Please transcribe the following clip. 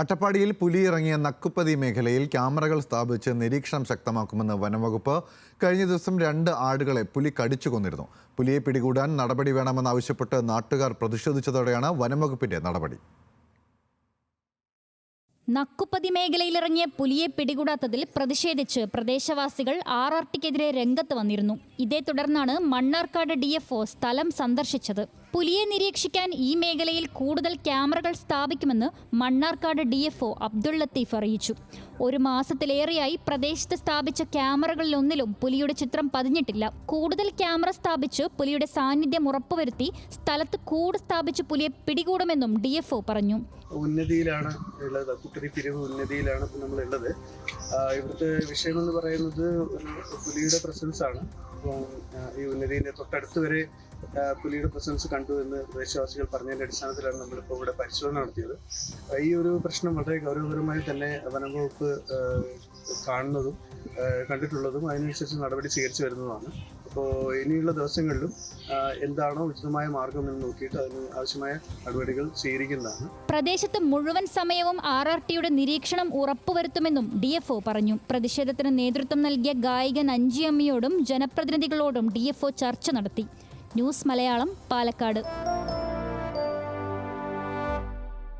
അട്ടപ്പാടിയിൽ പുലിയിറങ്ങിയ നക്കുപ്പതി മേഖലയിൽ ക്യാമറകൾ സ്ഥാപിച്ച് നിരീക്ഷണം ശക്തമാക്കുമെന്ന് വനംവകുപ്പ് കഴിഞ്ഞ ദിവസം രണ്ട് ആടുകളെ പുലി കടിച്ചു കൊന്നിരുന്നു. പുലിയെ പിടികൂടാൻ നടപടി വേണമെന്നാവശ്യപ്പെട്ട് നാട്ടുകാർ പ്രതിഷേധിച്ചതോടെയാണ് വനംവകുപ്പിന്റെ നടപടി. നക്കുപ്പതി മേഖലയിലിറങ്ങിയ പുലിയെ പിടികൂടാത്തതിൽ പ്രതിഷേധിച്ച് പ്രദേശവാസികൾ ആർ ആർ ടിക്കെതിരെ രംഗത്ത് വന്നിരുന്നു. ഇതേ തുടർന്നാണ് മണ്ണാർക്കാട് ഡി എഫ് ഒ സ്ഥലം സന്ദർശിച്ചത്. പുലിയെ നിരീക്ഷിക്കാൻ ഈ മേഖലയിൽ കൂടുതൽ ക്യാമറകൾ സ്ഥാപിക്കുമെന്ന് Mannarkkad D F O Abdul Latheef അറിയിച്ചു. ഒരു മാസത്തിലേറെയായി പ്രദേശത്ത് സ്ഥാപിച്ച ക്യാമറകളിലൊന്നിലും പുലിയുടെ ചിത്രം പതിഞ്ഞിട്ടില്ല. കൂടുതൽ ക്യാമറ സ്ഥാപിച്ച് പുലിയുടെ സാന്നിധ്യം ഉറപ്പുവരുത്തി സ്ഥലത്ത് കൂട് സ്ഥാപിച്ച് പുലിയെ പിടികൂടുമെന്നും ഡി പറഞ്ഞു. ഉന്നതിയിലാണ് ഉള്ളത് കുട്ടരി പിരിവ് ഉന്നതിയിലാണ് ഇപ്പം നമ്മളുള്ളത്. ഇവിടുത്തെ വിഷയം എന്ന് പറയുന്നത് പുലിയുടെ പ്രസൻസ് ആണ്. അപ്പോൾ ഈ ഉന്നതിയിലെ തൊട്ടടുത്ത് വരെ പുലിയുടെ പ്രസൻസ് കണ്ടു എന്ന് പ്രദേശവാസികൾ പറഞ്ഞതിന്റെ അടിസ്ഥാനത്തിലാണ് നമ്മളിപ്പോൾ ഇവിടെ പരിശോധന നടത്തിയത്. ഈ ഒരു പ്രശ്നം വളരെ ഗൗരവപരമായി തന്നെ വനം വകുപ്പ് കാണുന്നതും കണ്ടിട്ടുള്ളതും അതിനനുസരിച്ച് നടപടി സ്വീകരിച്ചു വരുന്നതാണ് അപ്പോൾ ഇനിയുള്ള ദിവസങ്ങളിലും എന്താണോ ഉചിതമായ മാർഗം എന്ന് നോക്കിയിട്ട് അതിന് ആവശ്യമായ നടപടികൾ സ്വീകരിക്കുന്നതാണ്. പ്രദേശത്ത് മുഴുവൻ സമയവും ആർ ആർ ടിയുടെ നിരീക്ഷണം ഉറപ്പുവരുത്തുമെന്നും ഡി എഫ് ഒ പറഞ്ഞു. പ്രതിഷേധത്തിന് നേതൃത്വം നൽകിയ ഗായികൻ അഞ്ചിയമ്മയോടും ജനപ്രതിനിധികളോടും ഡി എഫ് ഒ ചർച്ച നടത്തി. ന്യൂസ് മലയാളം പാലക്കാട്.